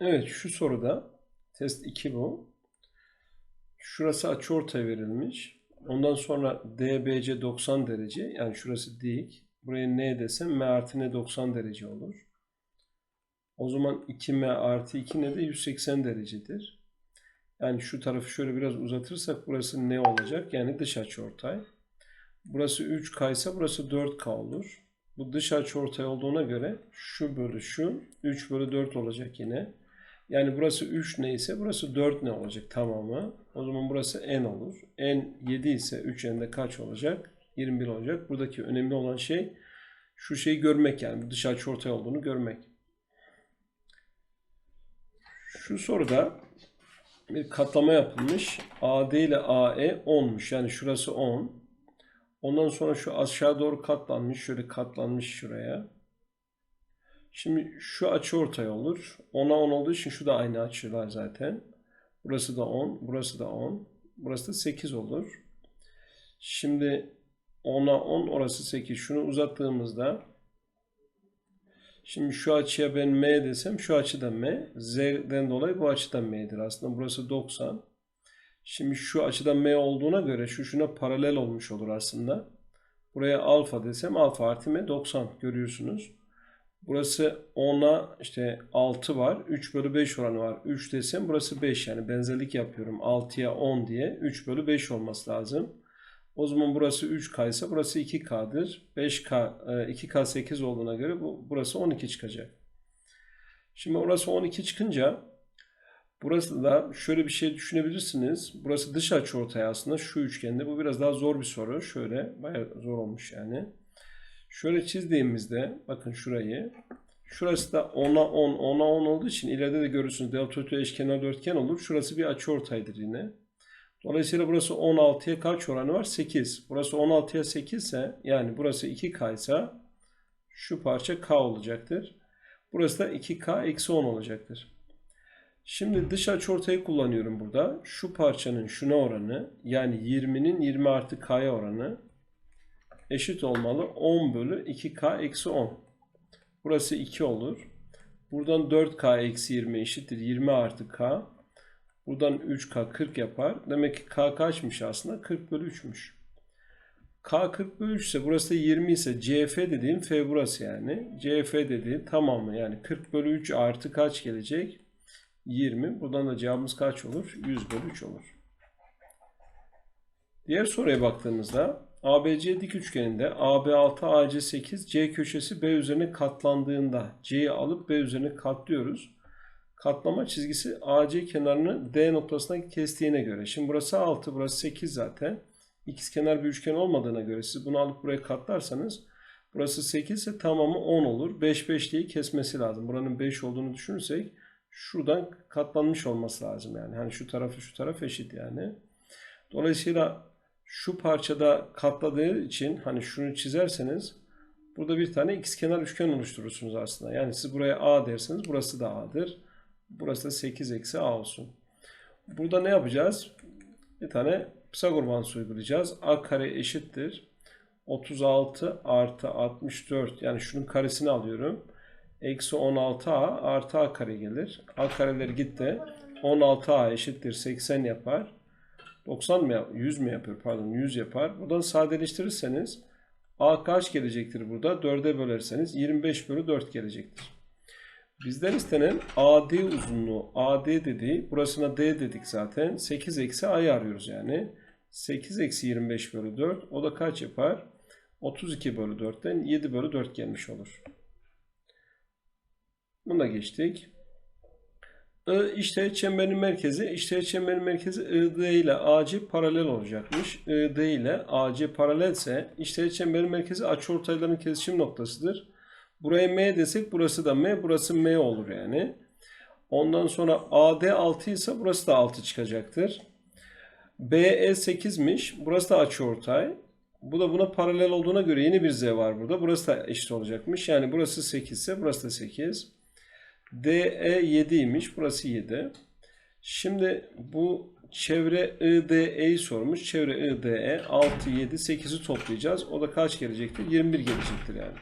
Evet şu soruda test 2 bu. Şurası açıortay verilmiş. Ondan sonra DBC 90 derece. Yani şurası dik. Buraya N desem M artı N 90 derece olur. O zaman 2M artı 2 N de 180 derecedir. Yani şu tarafı şöyle biraz uzatırsak burası N olacak. Yani dış açıortay. Burası 3K ise burası 4K olur. Bu dış açıortay olduğuna göre şu bölü şu 3 bölü 4 olacak yine. Yani burası 3 neyse burası 4 ne olacak tamamı. O zaman burası n olur. n 7 ise 3 n'de kaç olacak? 21 olacak. Buradaki önemli olan şey şu şeyi görmek yani bu dış açıortay olduğunu görmek. Şu soruda bir katlama yapılmış. AD ile AE 10'muş. Yani şurası 10. Ondan sonra şu aşağı doğru katlanmış. Şöyle katlanmış şuraya. Şimdi şu açı ortay olur. 10'a 10 olduğu için şu da aynı açılar zaten. Burası da 10, burası da 10. Burası da 8 olur. Şimdi 10'a 10, orası 8. Şunu uzattığımızda Şimdi şu açıya ben M desem şu açı da M. Z'den dolayı bu açı da M'dir. Aslında burası 90. Şimdi şu açıda M olduğuna göre şu şuna paralel olmuş olur aslında. Buraya alfa desem alfa artı M 90 görüyorsunuz. Burası 10'a işte 6 var. 3 bölü 5 oranı var. 3 desem burası 5 yani benzerlik yapıyorum. 6'ya 10 diye 3 bölü 5 olması lazım. O zaman burası 3K ise burası 2K'dır. 5K, 2K 8 olduğuna göre bu, burası 12 çıkacak. Şimdi orası 12 çıkınca burası da şöyle bir şey düşünebilirsiniz. Burası dış açıortay aslında şu üçgende. Bu biraz daha zor bir soru. Şöyle bayağı zor olmuş yani. Şöyle çizdiğimizde bakın şurayı. Şurası da 10'a 10, 10'a 10 olduğu için ileride de görürsünüz delta eşkenar dörtgen olur. Şurası bir açıortaydır yine. Dolayısıyla burası 16'ya kaç oranı var? 8. Burası 16'ya 8 ise yani burası 2K ise şu parça K olacaktır. Burası da 2K eksi 10 olacaktır. Şimdi dış açıortayı kullanıyorum burada. Şu parçanın şuna oranı yani 20'nin 20 artı K'ya oranı eşit olmalı. 10 bölü 2K eksi 10. Burası 2 olur. Buradan 4K eksi 20 eşittir. 20 artı K. Buradan 3K 40 yapar. Demek ki K kaçmış aslında? 40 bölü 3'müş. K 40 bölü 3 ise burası da 20 ise CF dediğim F burası yani. CF dediği tamamı yani 40 bölü 3 artı kaç gelecek? 20. Buradan da cevabımız kaç olur? 100 bölü 3 olur. Diğer soruya baktığımızda ABC dik üçgeninde AB 6 AC 8 C köşesi B üzerine katlandığında C'yi alıp B üzerine katlıyoruz. Katlama çizgisi AC kenarını D noktasına kestiğine göre. Şimdi burası 6, burası 8 zaten. İkizkenar bir üçgen olmadığına göre siz bunu alıp buraya katlarsanız burası 8 ise tamamı 10 olur. 5 5 diye kesmesi lazım. Buranın 5 olduğunu düşünürsek şuradan katlanmış olması lazım yani. Hani şu tarafı şu taraf eşit yani. Dolayısıyla şu parçada katladığı için hani şunu çizerseniz burada bir tane ikizkenar üçgen oluşturursunuz aslında. Yani siz buraya A derseniz burası da A'dır. Burası da 8 eksi A olsun. Burada ne yapacağız? Bir tane Pisagor bağıntısı uygulayacağız. A kare eşittir. 36 artı 64 yani şunun karesini alıyorum. Eksi 16A artı A kare gelir. A kareler gitti. 16A eşittir 80 yapar. 90 mı 100 mü yapıyor pardon 100 yapar. Buradan sadeleştirirseniz A kaç gelecektir burada? 4'e bölerseniz 25 bölü 4 gelecektir. Bizden istenen AD uzunluğu AD dediği burasına D dedik zaten. 8 eksi A'yı arıyoruz yani. 8 eksi 25 bölü 4 o da kaç yapar? 32 bölü 4'ten 7 bölü 4 gelmiş olur. Bunu da geçtik. I işte çemberin merkezi, işte çemberin merkezi ID ile AC paralel olacakmış. ID ile AC paralelse işte çemberin merkezi açıortayların kesişim noktasıdır. Buraya M desek burası da M, burası M olur yani. Ondan sonra AD 6 ise burası da 6 çıkacaktır. BE 8'miş. Burası da açıortay. Bu da buna paralel olduğuna göre yeni bir Z var burada. Burası da eşit olacakmış. Yani burası 8 ise burası da 8. DE 7'ymiş. Burası 7. Şimdi bu çevre IDE'yi sormuş. Çevre IDE 6, 7, 8'i toplayacağız. O da kaç gelecektir? 21 gelecektir yani.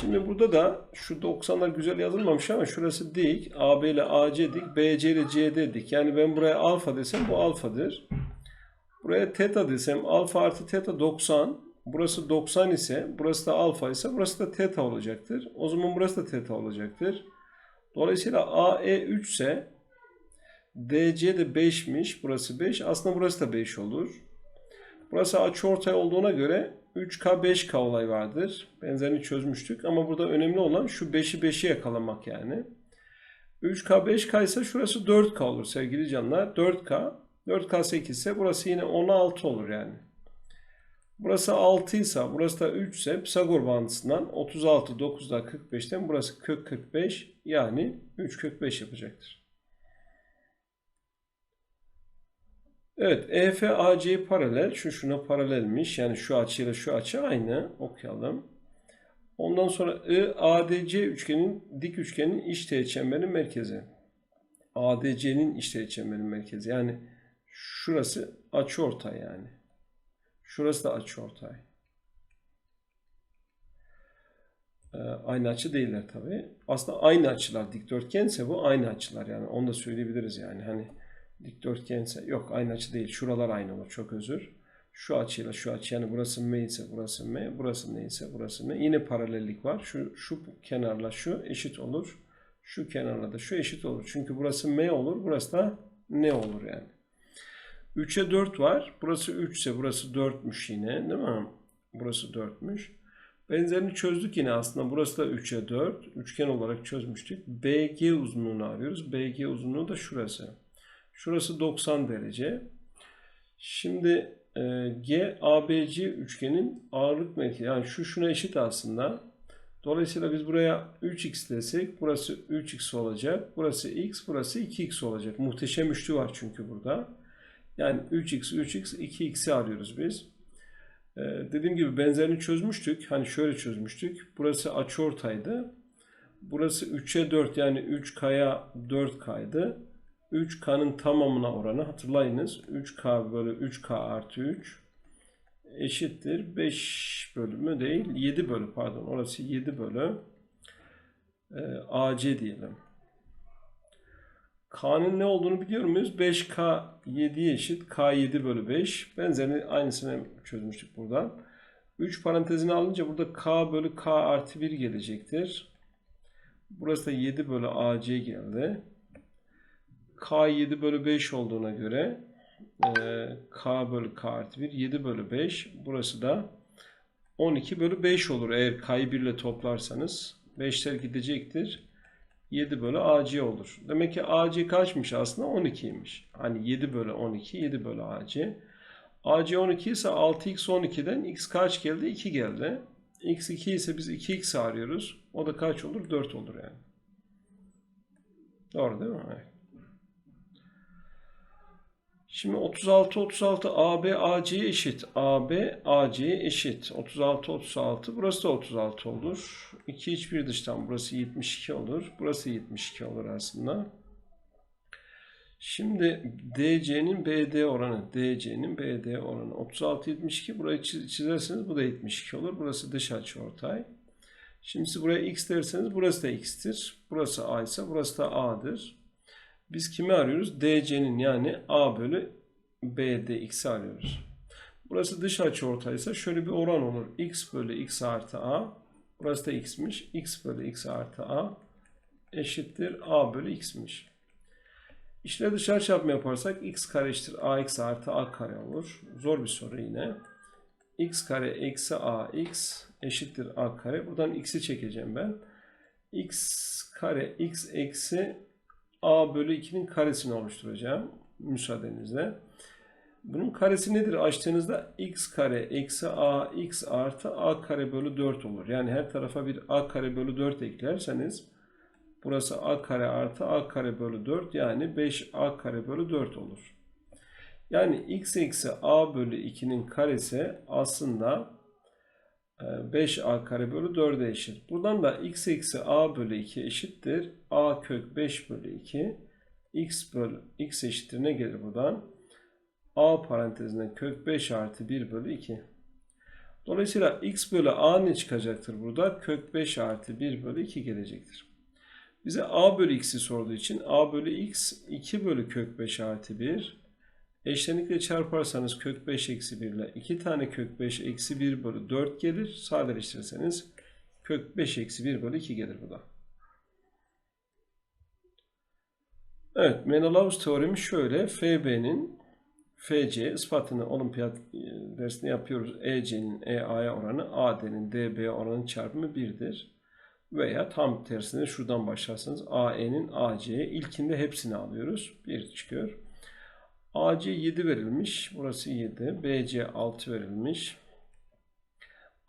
Şimdi burada da şu 90'lar güzel yazılmamış ama şurası dik. AB ile AC dik. BC ile CD dik. Yani ben buraya alfa desem bu alfadır. Buraya teta desem alfa artı teta 90. Burası 90 ise burası da alfa ise burası da teta olacaktır. O zaman burası da teta olacaktır. Dolayısıyla AE 3 ise DC de 5'miş. Burası 5. Aslında burası da 5 olur. Burası açıortay olduğuna göre 3K 5K olay vardır. Benzerini çözmüştük ama burada önemli olan şu 5'i 5'i yakalamak yani. 3K 5K ise şurası 4K olur sevgili canlar. 4K. 4K 8 ise burası yine 10'a 6 olur yani. Burası 6 ise burası da 3 ise Pisagor bağıntısından 36 9'da 45'ten burası kök 45 yani 3 kök 5 yapacaktır. Evet, EF AC paralel. Şu şuna paralelmiş. Yani şu açıyla şu açı aynı. Okuyalım. Ondan sonra I ADC üçgenin dik üçgenin iç çemberin merkezi. ADC'nin iç çemberin merkezi. Yani şurası açıortay yani. Şurası da açıortay. Ee, aynı açı değiller tabi. Aslında aynı açılar dikdörtgense bu aynı açılar yani. Onu da söyleyebiliriz yani. Hani dikdörtgense yok aynı açı değil. Şuralar aynı olur. Çok özür. Şu açıyla şu açı yani burası M ise burası M, burası ne ise burası M. Yine paralellik var. Şu şu kenarla şu eşit olur. Şu kenarla da şu eşit olur. Çünkü burası M olur, burası da N olur yani. 3'e 4 var. Burası 3 ise burası 4'müş yine, değil mi? Burası 4'müş. Benzerini çözdük yine aslında. Burası da 3'e 4. Üçgen olarak çözmüştük. BG uzunluğunu arıyoruz. BG uzunluğu da şurası. Şurası 90 derece. Şimdi e, G ABC üçgenin ağırlık merkezi yani şu şuna eşit aslında. Dolayısıyla biz buraya 3x desek burası 3x olacak. Burası x, burası 2x olacak. Muhteşem üçlü var çünkü burada. Yani 3x, 3x, 2x'i arıyoruz biz. Ee, dediğim gibi benzerini çözmüştük. Hani şöyle çözmüştük. Burası açıortaydı. Burası 3'e 4 yani 3k'ya 4k'ydı. 3K'nın tamamına oranı hatırlayınız. 3K bölü 3K artı 3 eşittir. 5 bölümü değil 7 bölü pardon orası 7 bölü e, AC diyelim. K'nın ne olduğunu biliyor muyuz? 5K 7'ye eşit. K 7 bölü 5. Benzerini aynısını çözmüştük buradan. 3 parantezini alınca burada K bölü K artı 1 gelecektir. Burası da 7 bölü AC geldi. K 7 bölü 5 olduğuna göre e, K bölü K artı 1 7 bölü 5. Burası da 12 bölü 5 olur eğer K'yı 1 ile toplarsanız. 5'ler gidecektir. 7 bölü AC olur. Demek ki AC kaçmış aslında? 12'ymiş. Hani 7 bölü 12, 7 bölü AC. AC 12 ise 6x 12'den x kaç geldi? 2 geldi. x 2 ise biz 2x arıyoruz. O da kaç olur? 4 olur yani. Doğru değil mi? Evet. Şimdi 36 36 AB AC'ye eşit. AB AC'ye eşit. 36 36 burası da 36 olur. 2 iç bir dıştan burası 72 olur. Burası 72 olur aslında. Şimdi DC'nin BD oranı, DC'nin BD oranı 36 72 burayı çizerseniz bu da 72 olur. Burası dış açı ortay. Şimdi siz buraya x derseniz burası da x'tir. Burası a ise burası da a'dır. Biz kimi arıyoruz? DC'nin yani A bölü BD x'i arıyoruz. Burası dış açı ortaysa şöyle bir oran olur. X bölü X artı A. Burası da X'miş. X bölü X artı A eşittir A bölü X'miş. İşleri dışarı çarpma yaparsak X kare eşittir AX artı A kare olur. Zor bir soru yine. X kare eksi AX eşittir A kare. Buradan X'i çekeceğim ben. X kare X eksi a bölü 2'nin karesini oluşturacağım. Müsaadenizle. Bunun karesi nedir? Açtığınızda x kare eksi a x artı a kare bölü 4 olur. Yani her tarafa bir a kare bölü 4 eklerseniz burası a kare artı a kare bölü 4 yani 5a kare bölü 4 olur. Yani x eksi a bölü 2'nin karesi aslında 5a kare bölü 4'e eşit. Buradan da x eksi a bölü 2 eşittir. a kök 5 bölü 2. x bölü x eşittir ne gelir buradan? a parantezine kök 5 artı 1 bölü 2. Dolayısıyla x bölü a ne çıkacaktır burada? Kök 5 artı 1 bölü 2 gelecektir. Bize a bölü x'i sorduğu için a bölü x 2 bölü kök 5 artı 1. Eşlenikle çarparsanız kök 5 eksi 1 ile 2 tane kök 5 eksi 1 bölü 4 gelir. Sadeleştirirseniz kök 5 eksi 1 bölü 2 gelir bu da. Evet, Menelaus teoremi şöyle. FB'nin FC ispatını olimpiyat e, dersinde yapıyoruz. EC'nin EA'ya oranı AD'nin DB'ye oranı çarpımı 1'dir. Veya tam tersine şuradan başlarsanız AE'nin AC'ye ilkinde hepsini alıyoruz. 1 çıkıyor. AC 7 verilmiş. Burası 7. BC 6 verilmiş.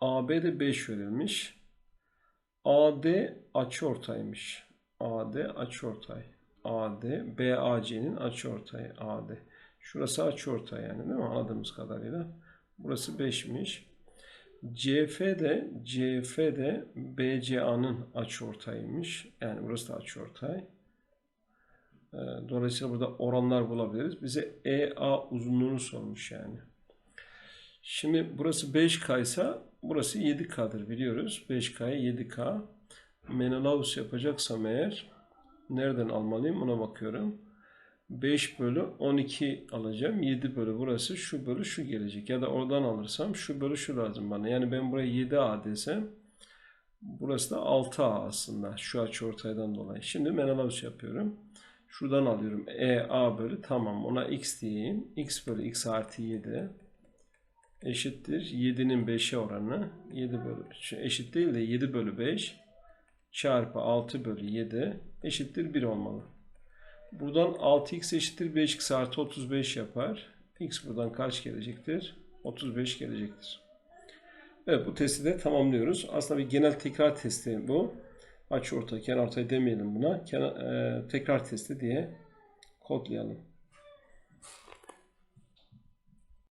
AB de 5 verilmiş. AD açıortaymış. AD açıortay. AD BAC'nin açıortayı AD. Şurası açıortay yani değil mi? Anladığımız kadarıyla. Burası 5'miş. CF de CF de BCA'nın açıortayıymış. Yani burası da açıortay. Ee, Dolayısıyla burada oranlar bulabiliriz. Bize EA uzunluğunu sormuş yani. Şimdi burası 5K ise burası 7K'dır biliyoruz. 5K'ya 7K. Menelaus yapacaksam eğer nereden almalıyım ona bakıyorum. 5 bölü 12 alacağım. 7 bölü burası şu bölü şu gelecek. Ya da oradan alırsam şu bölü şu lazım bana. Yani ben buraya 7A desem burası da 6A aslında. Şu açı ortaydan dolayı. Şimdi Menelaus yapıyorum. Şuradan alıyorum. EA bölü tamam ona x diyeyim. x bölü x artı 7 eşittir. 7'nin 5'e oranı 7 bölü eşit değil de 7 bölü 5 çarpı 6 bölü 7 eşittir 1 olmalı. Buradan 6x eşittir 5x artı 35 yapar. x buradan kaç gelecektir? 35 gelecektir. Evet bu testi de tamamlıyoruz. Aslında bir genel tekrar testi bu. Açı ortay, kenar ortay demeyelim buna. Kenar, e, tekrar testi diye kodlayalım.